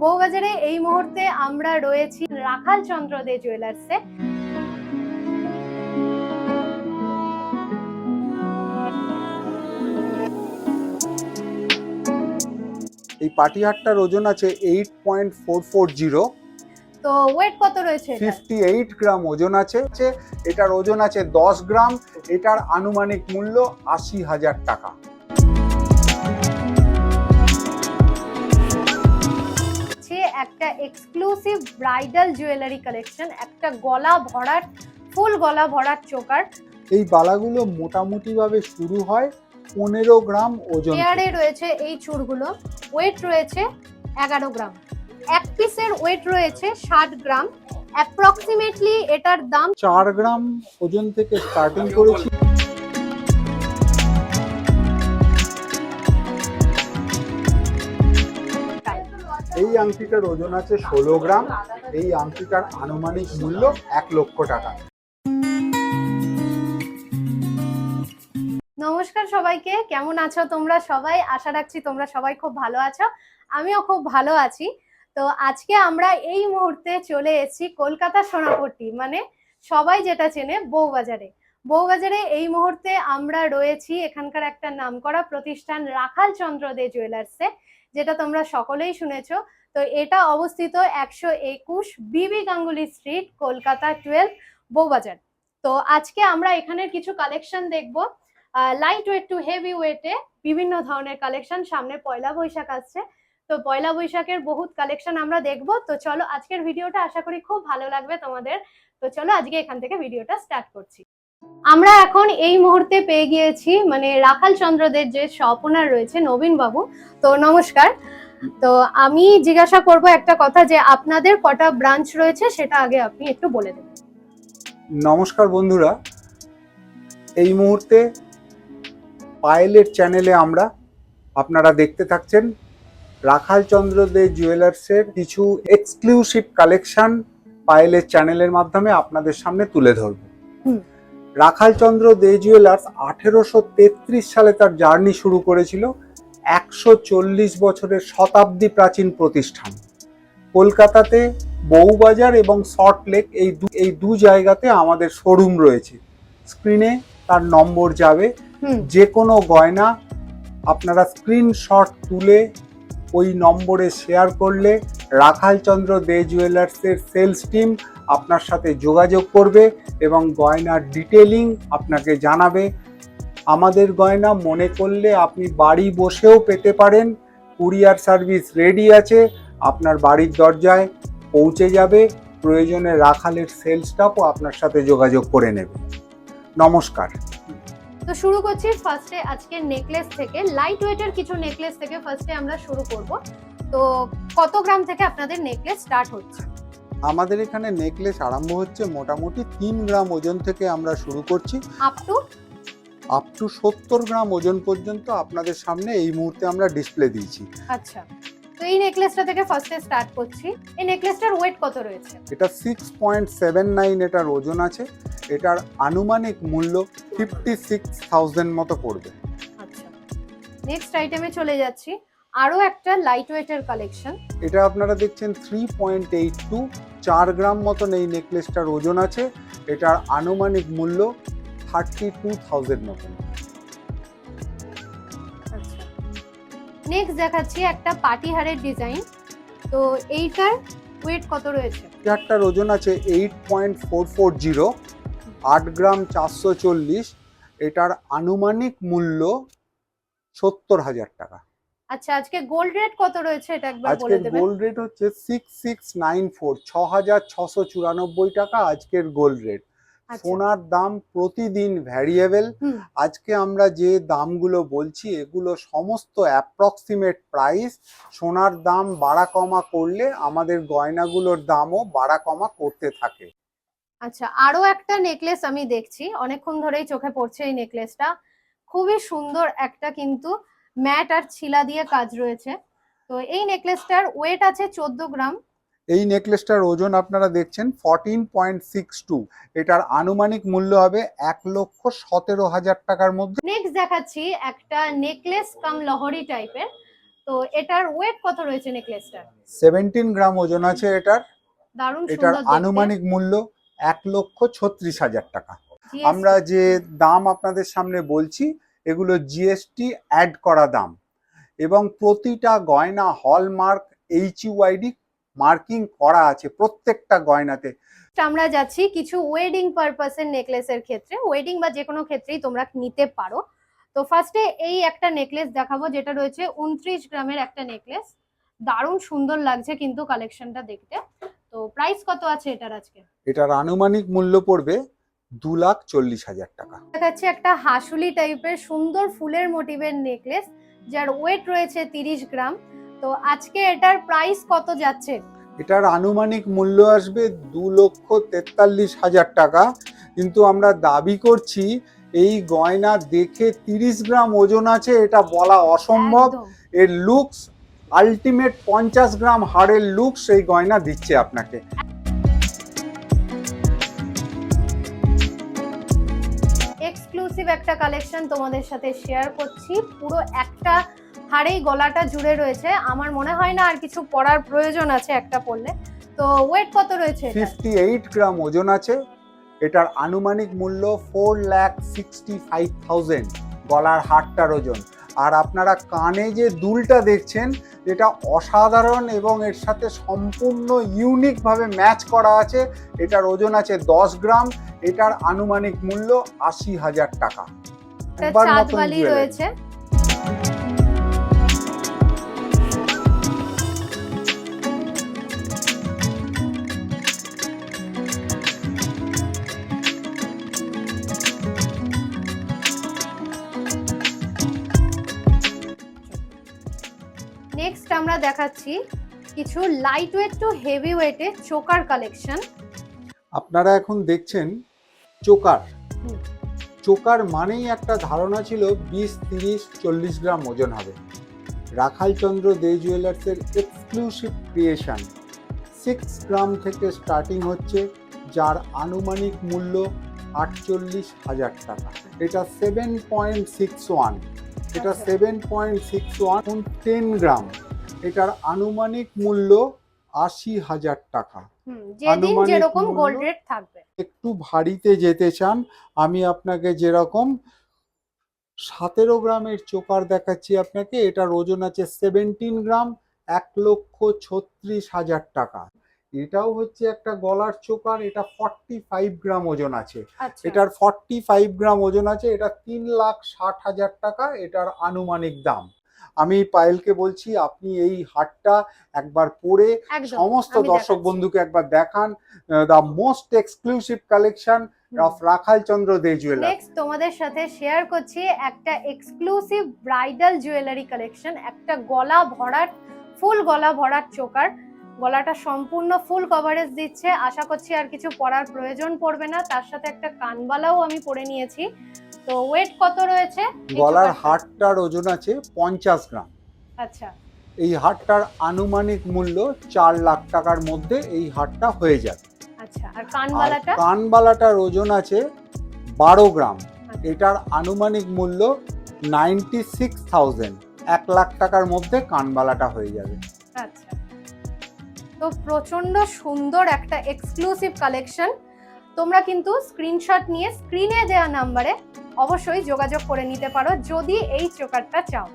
বউবাজারে এই মুহূর্তে আমরা রয়েছি রাখাল চন্দ্র দে জুয়েলার্সে। এই পাটিহারটার ওজন আছে eight point four four zero তো ওয়েট কত রয়েছে এটার? ফিফটি এইট গ্রাম ওজন আছে। এটার ওজন আছে দশ গ্রাম এটার আনুমানিক মূল্য আশি হাজার টাকা। একটা এক্সক্লুসিভ ব্রাইডাল জুয়েলারি কালেকশন একটা গলা ভরাট ফুল গলা ভরাট চোকার। এই বালাগুলো মোটামুটিভাবে শুরু হয় পনেরো গ্রাম ওজন পেয়ারে রয়েছে এই চুড়গুলো ওয়েট রয়েছে এগারো গ্রাম। এক পিসের ওয়েট রয়েছে ষাট গ্রাম। অ্যাপ্রক্সিমেটলি এটার দাম চার গ্রাম ওজন থেকে স্টার্টিং করেছি। এই আংটিটার ওজন আছে ষোলো গ্রাম, এই আংটিটার আনুমানিক মূল্য এক লক্ষ টাকা। নমস্কার সবাইকে, কেমন আছো তোমরা সবাই? আশা রাখছি তোমরা সবাই খুব ভালো আছো। আমিও খুব ভালো আছি। তো আজকে আমরা এই মুহূর্তে চলে এসেছি কলকাতা সোনাপট্টি মানে সবাই যেটা চেনে বউবাজারে। বউবাজারে এই মুহূর্তে আমরা রয়েছি, এখানকার একটা নামকরা প্রতিষ্ঠান রাখাল চন্দ্র দে জুয়েলার্সে। যেটা তোমরা সকলেই শুনেছো, তো এটা অবস্থিত একশো একুশ B B Ganguly street, Kolkata twelve Bowbazar তো আজকে আমরা এখানের কিছু কালেকশন দেখব। লাইট ওয়েট টু হেভি ওয়েটে বিভিন্ন ধরনের কালেকশন সামনে পয়লা বৈশাখ আসছে, তো পয়লা বৈশাখের বহুত কালেকশন আমরা দেখব। তো চলো আজকের ভিডিওটা আশা করি খুব ভালো লাগবে তোমাদের। তো চলো আজকে এখান থেকে ভিডিওটা স্টার্ট করছি। আমরা এখন এই মুহূর্তে পেয়ে গিয়েছি মানে রাখাল চন্দ্রদের যে ওনার রয়েছে নবীন বাবু তো নমস্কার। তো আমি জিজ্ঞাসা করব একটা কথা যে আপনাদের কটা ব্রাঞ্চ রয়েছে সেটা আগে আপনি একটু বলে দেবেন। নমস্কার বন্ধুরা। এই মুহূর্তে পায়েলের চ্যানেলে আমরা আপনারা দেখতে থাকছেন রাখাল চন্দ্র দে জুয়েলার্সের কিছু এক্সক্লুসিভ কালেকশন পায়েলের চ্যানেলের মাধ্যমে আপনাদের সামনে তুলে ধরব। হুম। রাখাল চন্দ্র দে জুয়েলার্স আঠেরোশো তেত্রিশ সালে তার জার্নি শুরু করেছিল একশো চল্লিশ বছরের শতাব্দী প্রাচীন প্রতিষ্ঠান। কলকাতাতে বউবাজার এবং সল্ট লেক এই দু এই দু জায়গাতে আমাদের শোরুম রয়েছে। স্ক্রিনে তার নম্বর যাবে। যে কোনো গয়না আপনারা স্ক্রিনশট তুলে ওই নম্বরে শেয়ার করলে রাখালচন্দ্র দে জুয়েলার্সের সেলস টিম আপনার সাথে যোগাযোগ করবে এবং গয়নার ডিটেলিং আপনাকে জানাবে। আমাদের গয়না মনে করলে আপনি বাড়ি বসেও পেতে পারেন। কুরিয়ার সার্ভিস রেডি আছে, আপনার বাড়ির দরজায় পৌঁছে যাবে। প্রয়োজনে রাখালের সেলস স্টাফও আপনার সাথে যোগাযোগ করে নেবে। নমস্কার। তো শুরু করছি ফার্স্টে আজকে নেকলেস থেকে লাইট ওয়েটের কিছু নেকলেস থেকে ফার্স্টে আমরা শুরু করব। তো কত গ্রাম থেকে আপনাদের নেকলেস স্টার্ট হচ্ছে? আমাদের এখানে নেকলেস আরম্ভ হচ্ছে মোটামুটি তিন গ্রাম ওজন থেকে আমরা শুরু করছি। আপ টু আপ টু সত্তর গ্রাম ওজন পর্যন্ত আপনাদের সামনে এই মুহূর্তে আমরা ডিসপ্লে দিয়েছি। আচ্ছা। তো এই নেকলেসটা থেকে ফার্স্টে স্টার্ট করছি। এই নেকলেসটার ওয়েট কত রয়েছে? এটা সিক্স পয়েন্ট সেভেন নাইন এটার ওজন আছে। এটার আনুমানিক মূল্য ফিফটি সিক্স থাউজেন্ড মতো পড়বে। আচ্ছা। নেক্সট আইটেমে চলে যাচ্ছি। আরও একটা লাইট ওয়েটের কালেকশন এটা আপনারা দেখছেন থ্রি পয়েন্ট এইট টু চার গ্রাম মতন এই নেকলেসটার ওজন আছে। এটার আনুমানিক মূল্য থার্টি টু থাউজেন্ড মতন। আচ্ছা। নেক্সট দেখাচ্ছি একটা পাটিহারের ডিজাইন তো এইটার ওয়েট কত রয়েছে? চেয়ারটার ওজন আছে eight point four four zero আট গ্রাম চারশো চল্লিশ এটার আনুমানিক মূল্য সত্তর হাজার টাকা। আচ্ছা আজকে গোল্ড রেট কত রয়েছে এটা একবার বলে দেবেন? গোল্ড রেট হচ্ছে সিক্স সিক্স নাইন ফোর ছ হাজার ছশো চুরানব্বই টাকা আজকের গোল্ড রেট আচ্ছা। সোনার দাম প্রতিদিন ভ্যারিয়েবল আজকে আমরা যে দামগুলো বলছি এগুলো সমস্ত অ্যাপ্রক্সিমেট প্রাইস সোনার দাম বাড়া কমা করলে আমাদের গয়নাগুলোর দামও বাড়া কমা করতে থাকে। আচ্ছা আরও একটা নেকলেস আমি দেখছি। অনেকক্ষণ ধরেই চোখে পড়ছে এই নেকলেসটা খুবই সুন্দর একটা কিন্তু ম্যাট আর ছিলা দিয়ে কাজ রয়েছে। তো এই নেকলেসটার ওয়েট আছে চোদ্দ গ্রাম। এই নেকলেসটার ওজন আপনারা দেখছেন ফর্টিন পয়েন্ট সিক্স টু এটার আনুমানিক মূল্য হবে এক লক্ষ সতেরো হাজার টাকার মধ্যে। নেক্সট দেখাচ্ছি একটা নেকলেস কাম লহরি টাইপের তো এটার ওয়েট কত রয়েছে নেকলেসটার সেভেন্টিন গ্রাম ওজন আছে এটার। দারুণ এটার। আনুমানিক মূল্য এক লক্ষ ছত্রিশ হাজার টাকা। আমরা যে দাম আপনাদের সামনে বলছি এগুলো জিএসটি অ্যাড করা দাম। এবং প্রতিটা গয়না হলমার্ক এইচ ইউআইডি মার্কিং করা আছে প্রত্যেকটা গয়নাতে। আমরা যাচ্ছি কিছু ওয়েডিং পারপাসের নেকলেসের ক্ষেত্রে। ওয়েডিং বা যে কোনো ক্ষেত্রেই তোমরা নিতে পারো। তো ফার্স্টে এই একটা নেকলেস দেখাবো যেটা রয়েছে উনত্রিশ গ্রামের একটা নেকলেস দারুণ সুন্দর লাগছে কিন্তু কালেকশনটা দেখতে। তো প্রাইস কত আছে এটার আজকে? এটার আনুমানিক মূল্য পড়বে দু লাখ চল্লিশ হাজার টাকা। দেখাচ্ছে একটা হাসুলি টাইপের সুন্দর ফুলের মোটিভের নেকলেস যার ওয়েট রয়েছে তিরিশ গ্রাম। তো আজকে এটার প্রাইস কত যাচ্ছে? এটার আনুমানিক মূল্য আসবে দু লক্ষ তেতাল্লিশ হাজার টাকা। কিন্তু আমরা দাবি করছি এই গয়না দেখে তিরিশ গ্রাম ওজন আছে এটা বলা অসম্ভব। এর লুকস আলটিমেট পঞ্চাশ গ্রাম হাড়ের লুক সেই গয়না দিচ্ছে আপনাকে। এক্সক্লুসিভ একটা কালেকশন তোমাদের সাথে শেয়ার করছি। পুরো একটা হাড়েই গলাটা জুড়ে রয়েছে। আমার মনে হয় না আর কিছু পরার প্রয়োজন আছে একটা পরলে। তো ওয়েট কত রয়েছে এটার? ফিফটি এইট গ্রাম ওজন আছে। এটার আনুমানিক মূল্য four lakh sixty five thousand গলার হারটার ওজন। আর আপনারা কানে যে দুলটা দেখছেন এটা অসাধারণ এবং এর সাথে সম্পূর্ণ ইউনিকভাবে ম্যাচ করা আছে এটার ওজন আছে দশ গ্রাম এটার আনুমানিক মূল্য আশি হাজার টাকা। রয়েছে। আমরা দেখাচ্ছি কিছু লাইট ওয়েট টু হেভি ওয়েটের চোকার কালেকশন আপনারা এখন দেখছেন চোকার। চোকার মানেই একটা ধারণা ছিল বিশ তিরিশ চল্লিশ গ্রাম ওজন হবে। রাখালচন্দ্র দে জুয়েলার্সের এক্সক্লুসিভ ক্রিয়েশন সিক্স গ্রাম থেকে স্টার্টিং হচ্ছে যার আনুমানিক মূল্য আটচল্লিশ হাজার টাকা। এটা সেভেন পয়েন্ট সিক্স ওয়ান এটা। Seven point six one ten gram. এটার আনুমানিক মূল্য আশি হাজার টাকা। যেরকম গোল্ড রেট থাকবে। একটু ভারীতে যেতে চান আমি আপনাকে যেরকম সতেরো গ্রামের চোকার দেখাচ্ছি আপনাকে এটার ওজন আছে সেভেন্টিন গ্রাম এক লক্ষ ছত্রিশ হাজার টাকা। এটাও হচ্ছে একটা গলার চোকার এটা ফর্টি ফাইভ গ্রাম ওজন আছে। আচ্ছা। এটার ফর্টি ফাইভ গ্রাম ওজন আছে এটা তিন লাখ ষাট হাজার টাকা এটার আনুমানিক দাম। আমি পায়েলকে বলছি আপনি এই হাটটা একবার পরে সমস্ত দর্শক বন্ধুকে একবার দেখান the most exclusive collection of Rakhal Chandra Dey jeweller next তোমাদের সাথে শেয়ার করছি একটা এক্সক্লুসিভ ব্রাইডাল জুয়েলারি কালেকশন একটা গলা ভরাট ফুল গলা ভরাট চোকার। গলাটা সম্পূর্ণ ফুল কভারেজ দিচ্ছে। আশা করছি আর কিছু পরার প্রয়োজন পড়বে না। তার সাথে একটা কানবালাও আমি পরে নিয়েছি। তো ওয়েট কত রয়েছে? গলার? হারটার ওজন আছে পঞ্চাশ গ্রাম। আচ্ছা। এই হারটার আনুমানিক মূল্য চার লাখ টাকার মধ্যে এই হারটা হয়ে যাবে। আচ্ছা আর কানবালাটা কানবালাটার ওজন আছে বারো গ্রাম। আচ্ছা। এটার আনুমানিক মূল্য নাইনটি সিক্স থাউজেন্ড এক লাখ টাকার মধ্যে কানবালাটা হয়ে যাবে। আচ্ছা। তো প্রচণ্ড সুন্দর একটা এক্সক্লুসিভ কালেকশন তোমরা কিন্তু স্ক্রিনশট নিয়ে স্ক্রিনে দেওয়া নাম্বারে অবশ্যই যোগাযোগ করে নিতে পারো, যদি এই চোকারটা চাও।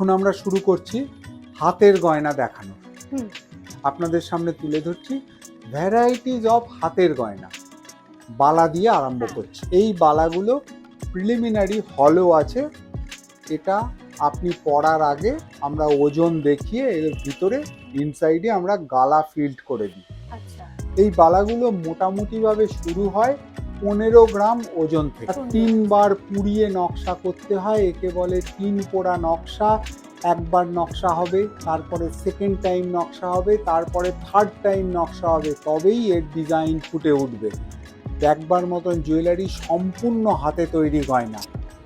এখন আমরা শুরু করছি হাতের গয়না দেখানো। আপনাদের সামনে তুলে ধরছি ভ্যারাইটিজ অফ হাতের গয়না। বালা দিয়ে আরম্ভ হ্যাঁ। করছি। এই বালাগুলো প্রিলিমিনারি হলও আছে। এটা আপনি পড়ার আগে আমরা ওজন দেখিয়ে এর ভিতরে ইনসাইডে আমরা গালা ফিল্ড করে দিই। আচ্ছা। এই বালাগুলো মোটামুটিভাবে শুরু হয় পনেরো গ্রাম ওজন থেকে। তিনবার পুড়িয়ে নকশা করতে হয় একে বলে তিন পোড়া নকশা একবার নকশা হবে তারপরে সেকেন্ড টাইম নকশা হবে তারপরে থার্ড টাইম নকশা হবে তবেই এর ডিজাইন ফুটে উঠবে। একবার মতন জুয়েলারি সম্পূর্ণ হাতে তৈরি গয়না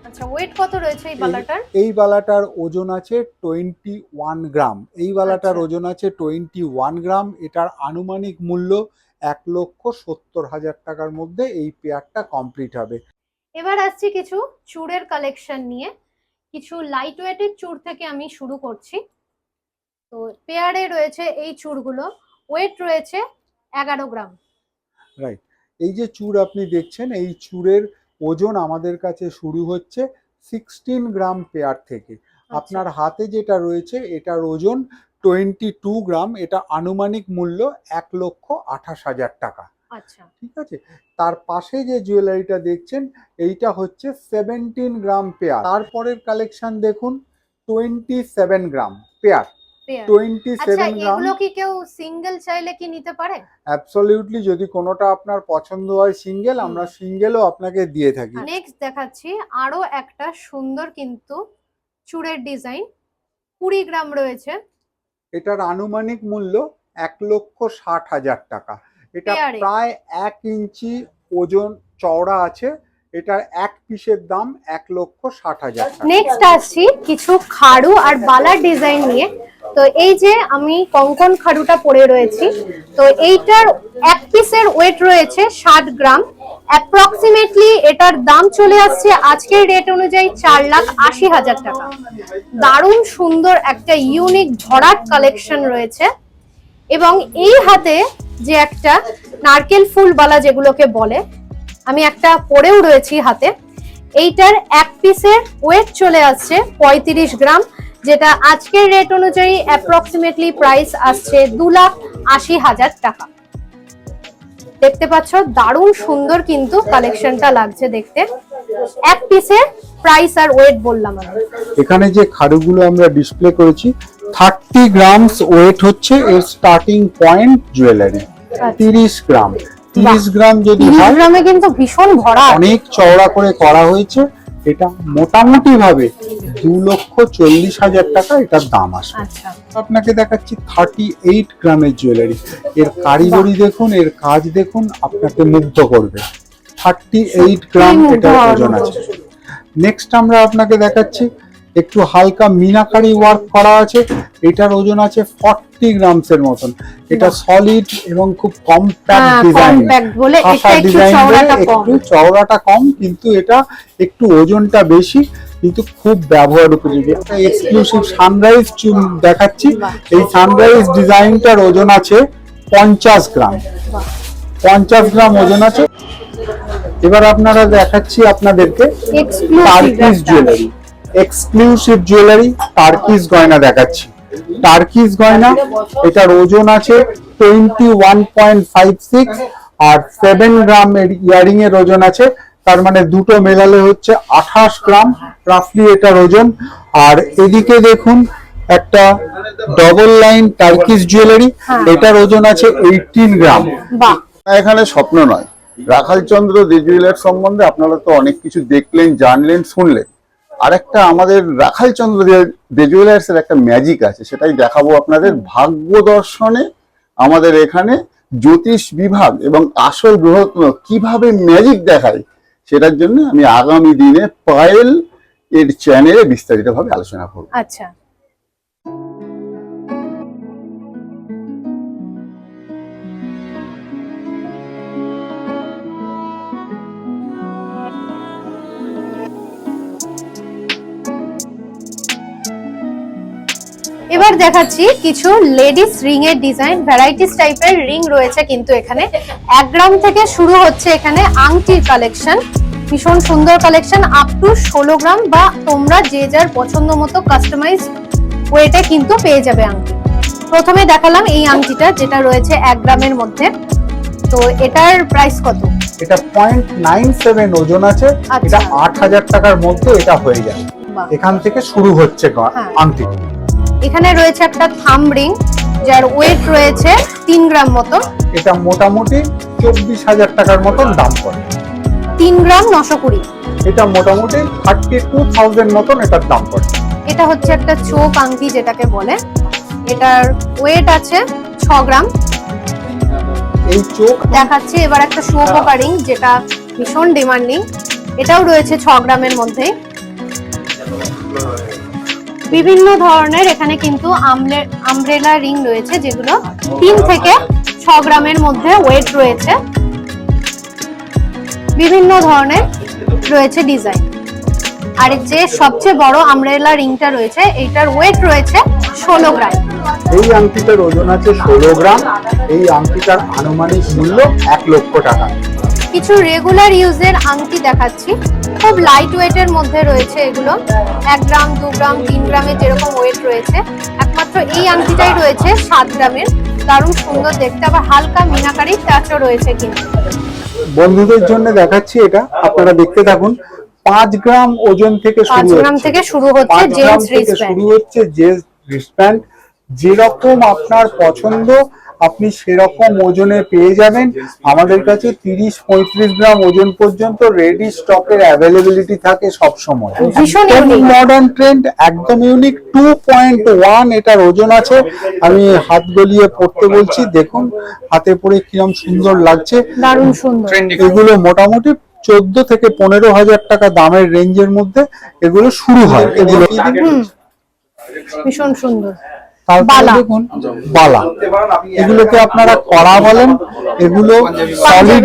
আচ্ছা ওয়েট কত রয়েছে এই বালাটার? এই বালাটার ওজন আছে টোয়েন্টি ওয়ান গ্রাম। এই বালাটার আচ্ছা। ওজন আছে টোয়েন্টি ওয়ান গ্রাম এটার আনুমানিক মূল্য এক লক্ষ সত্তর হাজার টাকার মধ্যে এই পেয়ারটা কমপ্লিট হবে। এবার আসছি কিছু চূড়ের কালেকশন নিয়ে। কিছু লাইট ওয়েটের চূড় থেকে আমি শুরু করছি। তো পেয়ারে রয়েছে এই চূড়গুলো। ওয়েট রয়েছে এগারো গ্রাম। রাইট এই যে চূড় আপনি দেখছেন এই চূড়ের ওজন আমাদের কাছে শুরু হচ্ছে সিক্সটিন গ্রাম পেয়ার থেকে। আচ্ছা। আপনার হাতে যেটা রয়েছে এটার ওজন টোয়েন্টি টু গ্রাম এটা আনুমানিক মূল্য এক লক্ষ আঠাশ হাজার টাকা। আচ্ছা। ঠিক আছে? তার পাশে যে জুয়েলারিটা দেখছেন এইটা হচ্ছে সেভেন্টিন গ্রাম পেয়ার। তারপরের কালেকশন দেখুন twenty seven gram pair. Twenty আচ্ছা সেভেন গ্রাম। এগুলো কি কেউ সিঙ্গেল চাইলে কি নিতে পারে? অ্যাবসলিউটলি যদি কোনোটা আপনার পছন্দ হয় সিঙ্গেল আমরা সিঙ্গেলও আপনাকে দিয়ে থাকি। নেক্সট দেখাচ্ছি আরও একটা সুন্দর কিন্তু চূড়ের ডিজাইন। কুড়ি গ্রাম রয়েছে। এটার আনুমানিক মূল্য এক লক্ষ ষাট হাজার টাকা। এটা প্রায় এক ইঞ্চি ওজন চওড়া আছে। এটার এক পিসের দাম এক লক্ষ ষাট হাজার নেক্সট আসছি কিছু খাড়ু আর বালার ডিজাইন নিয়ে। তো এই যে আমি কঙ্কন খাড়ুটা পরে রয়েছি, তো এইটার এক পিসের ওয়েট রয়েছে ষাট গ্রাম। অ্যাপ্রক্সিমেটলি এটার দাম চলে আসছে আজকের রেট অনুযায়ী চার লাখ আশি হাজার টাকা। দারুণ সুন্দর একটা ইউনিক ভরাট কালেকশন রয়েছে। এবং এই হাতে যে একটা নারকেল ফুল বালা যেগুলোকে বলে আমি একটা পরেও রয়েছি হাতে। এইটার এক পিসের ওয়েট চলে আসছে পঁয়ত্রিশ গ্রাম, যেটা আজকের রেট অনুযায়ী অ্যাপ্রক্সিমেটলি প্রাইস আসছে দু লাখ আশি হাজার টাকা। দেখতে পাচ্ছ, দারুণ সুন্দর কিন্তু কালেকশনটা লাগছে দেখতে। এক পিসের প্রাইস আর ওয়েট বললাম আমি। এখানে যে খাড়ুগুলো আমরা ডিসপ্লে করেছি থার্টি গ্রামস ওয়েট হচ্ছে এর স্টার্টিং পয়েন্ট জুয়েলারি তিরিশ গ্রাম। তিরিশ গ্রাম যদি গ্রামে কিন্তু ভীষণ ভরা। অনেক চওড়া করে করা হয়েছে। এটা মোটামুটি ভাবে দু লক্ষ চল্লিশ হাজার টাকা এটার দাম আসবে। আচ্ছা। আপনাকে দেখাচ্ছি থার্টি এইট গ্রামের জুয়েলারি এর কারিগরি দেখুন এর কাজ দেখুন আপনাকে মুগ্ধ করবে। থার্টি এইট গ্রাম এটার ওজন আছে। নেক্সট আমরা আপনাকে দেখাচ্ছি একটু হালকা মিনাকারি ওয়ার্ক করা আছে এটার ওজন আছে ফর্টি গ্রামস এর মতন। এটা সলিড এবং খুব কম্প্যাক্ট ডিজাইন বলে ডিজাইন কম একটু চওড়াটা কম। কিন্তু এটা একটু ওজনটা বেশি কিন্তু খুব ব্যবহার উপযোগী। একটা এক্সক্লুসিভ সানরাইজ চুল দেখাচ্ছি। এই সানরাইজ ডিজাইনটার ওজন আছে পঞ্চাশ গ্রাম। পঞ্চাশ গ্রাম ওজন আছে। এবার আপনারা দেখাচ্ছি আপনাদেরকে exclusive Turkish jewellery exclusive jewellery Turkish গয়না দেখাচ্ছি। টার্কিস গয়না এটার ওজন আছে twenty one point five six আর সেভেন গ্রাম ইয়ারিং এর ওজন আছে। তার মানে দুটো মেলালে হচ্ছে আঠাশ গ্রাম রাফলি এটার ওজন। আর এদিকে দেখুন একটা ডবল লাইন টার্কিস জুয়েলারি। এটার ওজন আছে এইটিন গ্রাম এখানে স্বপ্ন নয়। রাখালচন্দ্র দে জুয়েলার্স সম্বন্ধে আপনারা তো অনেক কিছু দেখলেন জানলেন শুনলেন। আরেকটা আমাদের রাখাল চন্দ্র দে জুয়েলার্স এর একটা ম্যাজিক আছে সেটাই দেখাবো আপনাদের। ভাগ্য দর্শনে আমাদের এখানে জ্যোতিষ বিভাগ এবং আসল গ্রহ কীভাবে ম্যাজিক দেখায় সেটার জন্য আমি আগামী দিনে পায়েল এর চ্যানেলে বিস্তারিতভাবে আলোচনা করব। আচ্ছা। এবার দেখাচ্ছি কিছু লেডিস রিং এর ডিজাইন ভ্যারাইটিস টাইপের রিং রয়েছে কিন্তু এখানে। এক গ্রাম থেকে শুরু হচ্ছে এখানে আংটির কালেকশন ভীষণ সুন্দর কালেকশন আপ টু ষোলো গ্রাম বা তোমরা যে যার পছন্দ মতো কাস্টমাইজ ওয়েটে কিন্তু পেয়ে যাবে আংটি। প্রথমে দেখালাম এই আংটিটা যেটা রয়েছে এক গ্রামের মধ্যে। তো এটার প্রাইস কত? এটা পয়েন্ট নাইন সেভেন ওজন আছে। আচ্ছা। এটা আট হাজার টাকার মধ্যে এটা হয়ে যায় এখান থেকে শুরু হচ্ছে হ্যাঁ। আংটি এখানে রয়েছে একটা থাম রিং যার ওয়েট রয়েছে তিন গ্রাম মতো। এটা মোটামুটি চব্বিশ হাজার টাকার মতন দাম পড়ে। তিন গ্রাম নশো কুড়ি। এটা মোটামুটি থার্টি টু থাউজেন্ড মতন এটার দাম পড়ে। এটা হচ্ছে একটা চোখ আংটি যেটাকে বলে। এটার ওয়েট আছে ছ গ্রাম। এই চোখ দেখাচ্ছি এবার একটা শুয়োপোকা রিং যেটা ভীষণ ডিমান্ডিং এটাও রয়েছে ছ গ্রামের মধ্যে বিভিন্ন ধরনের এখানে কিন্তু আমব্রেলা রিং রয়েছে যেগুলো তিন থেকে ছ গ্রামের মধ্যে ওয়েট রয়েছে। বিভিন্ন ধরনের রয়েছে ডিজাইন আর যে সবচেয়ে বড় আমব্রেলা রিংটা রয়েছে এইটার ওয়েট রয়েছে ষোলো গ্রাম। এই আংটিটার ওজন আছে ষোলো গ্রাম এই আংটিটার আনুমানিক মূল্য এক লক্ষ টাকা। কিছু রেগুলার ইউজের আংটি দেখাচ্ছি। খুব লাইট ওয়েটের মধ্যে রয়েছে এগুলো। এক গ্রাম দু গ্রাম তিন গ্রামের যেরকম ওয়েট রয়েছে। একমাত্র এই আংটিটাই রয়েছে সাত গ্রামের। দারুণ সুন্দর দেখতে আবার হালকা মিনাকারি টাচও রয়েছে কিন্তু। বন্ধুদের জন্য দেখাচ্ছি এটা আপনারা দেখতে থাকুন। পাঁচ গ্রাম ওজন থেকে শুরু গ্রাম হচ্ছে। থেকে শুরু হচ্ছে জেন্টস রিস্টব্যান্ড শুরু হচ্ছে জেন্টস রিস্টব্যান্ড যেরকম আপনার পছন্দ আপনি সেরকম ওজনে পেয়ে যাবেন। আমাদের কাছে তিরিশ পঁয়ত্রিশ গ্রাম ওজন পর্যন্ত রেডি স্টকের অ্যাভেলেবিলিটি থাকে সব সময় ভীষণ মডার্ন ট্রেন্ড একদম ইউনিক টু পয়েন্ট ওয়ান এটার ওজন আছে। আমি হাত গলিয়ে পড়তে বলছি দেখুন হাতে পরে কিরম সুন্দর লাগছে। দারুণ সুন্দর। এগুলো মোটামুটি চোদ্দ থেকে পনেরো হাজার টাকা দামের রেঞ্জের মধ্যে এগুলো শুরু হয়। এগুলো ভীষণ সুন্দর। তারপরে। দেখুন বালা। এগুলোকে আপনারা কড়া বলেন এগুলো সলিড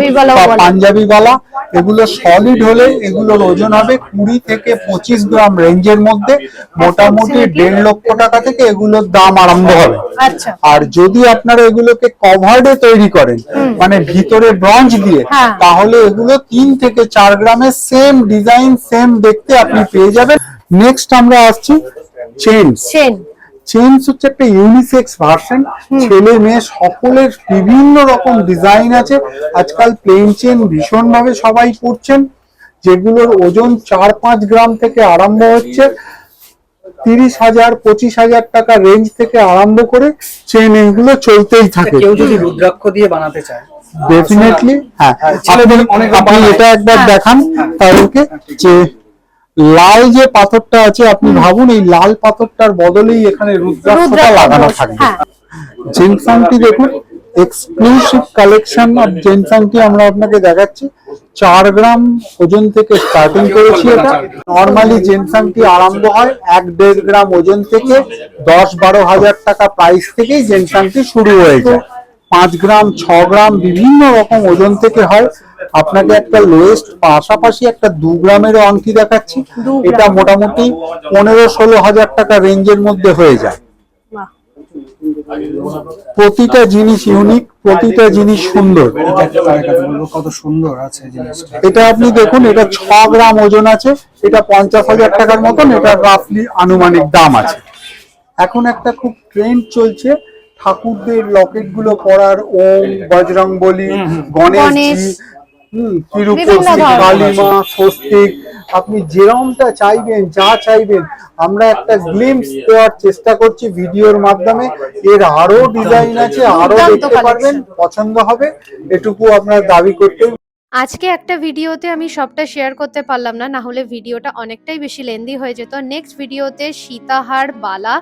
পাঞ্জাবি বলে। এগুলো সলিড হলে এগুলোর ওজন হবে কুড়ি থেকে পঁচিশ গ্রাম রেঞ্জের মধ্যে। মোটামুটি দেড় লক্ষ টাকা থেকে এগুলোর দাম আরম্ভ হবে। আচ্ছা। আর যদি আপনারা এগুলোকে কভার্ডে তৈরি করেন মানে ভিতরে ব্রঞ্জ দিয়ে হ্যাঁ। তাহলে এগুলো তিন থেকে চার গ্রামের সেম ডিজাইন সেম দেখতে আপনি পেয়ে যাবেন। নেক্সট আমরা আসছি চেনস চেন চেনস হচ্ছে একটা ইউনিসেক্স ভার্সন ছেলে মেয়ে সকলের বিভিন্ন রকম ডিজাইন আছে। আজকাল প্লেন চেন ভীষণ ভাবে সবাই পড়ছেন যেগুলোর ওজন চার পাঁচ গ্রাম থেকে আরম্ভ হচ্ছে। তিরিশ হাজার পঁচিশ হাজার টাকা রেঞ্জ থেকে আরম্ভ করে চেন এগুলো চলতেই থাকে। কেউ যদি রুদ্রাক্ষ দিয়ে বানাতে চায়। ডেফিনেটলি হ্যাঁ। হ্যাঁ, আপনি। এটা একবার হ্যাঁ। দেখান তাদেরকে যে লাল যে পাথরটা আছে আপনি ভাবুন এই লাল পাথরটার বদলেই এখানে রুদ্রাক্ষটা লাগানো থাকবে। হ্যাঁ। জেনসাংটি দেখুন এক্সক্লুসিভ কালেকশন অফ জেনসাংটি আমরা আপনাকে দেখাচ্ছি। চার গ্রাম ওজন থেকে স্টার্টিং করেছি এটা। নর্মালি জেনসাংটি আরম্ভ হয় এক দেড় গ্রাম ওজন থেকে দশ বারো হাজার টাকা প্রাইস থেকেই জেনসাংটি শুরু হয়ে যায়। পাঁচ গ্রাম ছ গ্রাম বিভিন্ন রকম ওজন থেকে হয়। আপনাকে একটা লোয়েস্ট পাশাপাশি একটা দু গ্রামেরও আংটি দেখাচ্ছি। এটা মোটামুটি পনেরো ষোলো হাজার টাকা রেঞ্জের মধ্যে হয়ে যায়। প্রতিটা জিনিস ইউনিক প্রতিটা জিনিস সুন্দর। কত সুন্দর আছে জিনিসটা। এটা আপনি দেখুন এটা ছ গ্রাম ওজন আছে। এটা পঞ্চাশ হাজার টাকার মতন এটা রাফলি আনুমানিক দাম আছে। এখন একটা খুব ট্রেন্ড চলছে। ঠাকুরদের লকেটগুলো পরার ওম বজরং বলি গণেশ। তিরুপতি কালিমা স্বস্তিক আপনি যেরমটা চাইবেন যা চাইবেন আমরা একটা গ্লিমস দেওয়ার চেষ্টা করছি ভিডিওর মাধ্যমে। এর আরও ডিজাইন আছে আরও দেখতে পারবেন পছন্দ হবে এটুকু আপনার দাবি করতে আজকে একটা ভিডিওতে আমি সবটা শেয়ার করতে পারলাম না না হলে ভিডিওটা অনেকটাই বেশি লেন্দি হয়ে যেত। নেক্সট ভিডিওতে সীতাহার, বালা,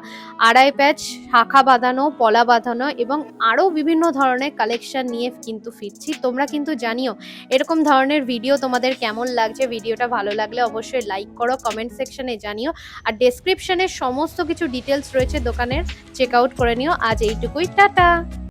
আড়াই প্যাচ শাখা বাঁধানো, পলা বাঁধানো এবং আরও বিভিন্ন ধরনের কালেকশন নিয়ে কিন্তু ফিরছি। তোমরা কিন্তু জানিও এরকম ধরনের ভিডিও তোমাদের কেমন লাগছে? ভিডিওটা ভালো লাগলে অবশ্যই লাইক করো কমেন্ট সেকশনে জানিও। আর ডেসক্রিপশনে সমস্ত কিছু ডিটেলস রয়েছে দোকানের চেক আউট করে নিও। আজ এইটুকুই, টাটা!